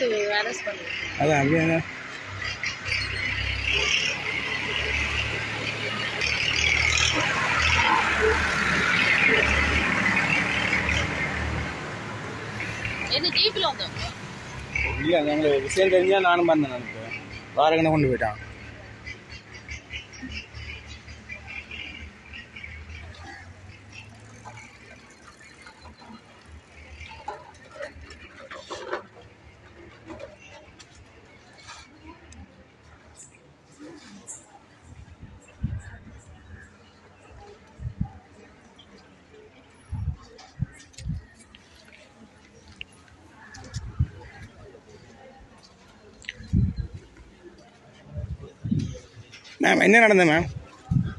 Arrest பண்ணுவோம் அதான் அப்படியே என்ன? என்ன ஜீப்பில் வந்தோம் இல்லையா எங்களுக்கு விஷயம் தெரிஞ்சா நானும் வந்தேன். நான் இப்போ வாரகனை கொண்டு போயிட்டான். மேம் என்ன நடந்தது மேம்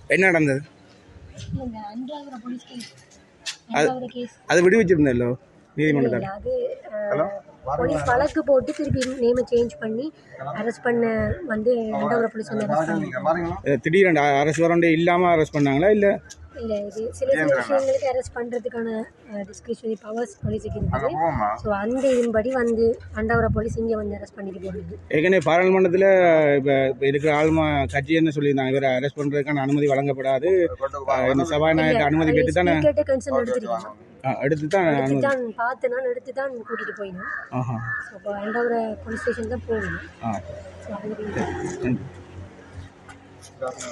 என்ன நடந்தது? அது அது விடுவிச்சிருந்தല്ലോ நீதிமன்றத்தில்? அது அஹ், போலீஸ் வழக்கு போட்டு திருப்பி நேமை சேஞ்ச் பண்ணி அரெஸ்ட் பண்ண வந்து அன்றாகிற போலீஸ் வந்து திடீரெண்டு அரசு வரண்டே இல்லாமல் அரெஸ்ட் பண்ணாங்களா இல்லை இல்லை இது சில சில விஷயங்களுக்கு அரெஸ்ட் பண்ணுறதுக்கான டிஸ்கிரிப்ஷனரி பவர்ஸ் போலீஸுக்கு இருக்குது ஸோ அந்த இதன்படி வந்து அண்டாவர போலீஸ் இங்கே வந்து அரெஸ்ட் பண்ணிட்டு போகிறது ஏற்கனவே பாராளுமன்றத்தில் இப்போ இப்போ இருக்கிற ஆளுமா கட்சி என்ன சொல்லியிருந்தாங்க? இவரை அரெஸ்ட் பண்ணுறதுக்கான அனுமதி வழங்கப்படாது. சபாநாயகர் அனுமதி பெற்று தானே கேட்ட கன்சர்ன் எடுத்துருக்கோம் எடுத்து தான் பார்த்து நான் எடுத்து தான் கூட்டிகிட்டு போயினேன். ஸோ இப்போ அண்டாவர போலீஸ் ஸ்டேஷன் தான் போகணும்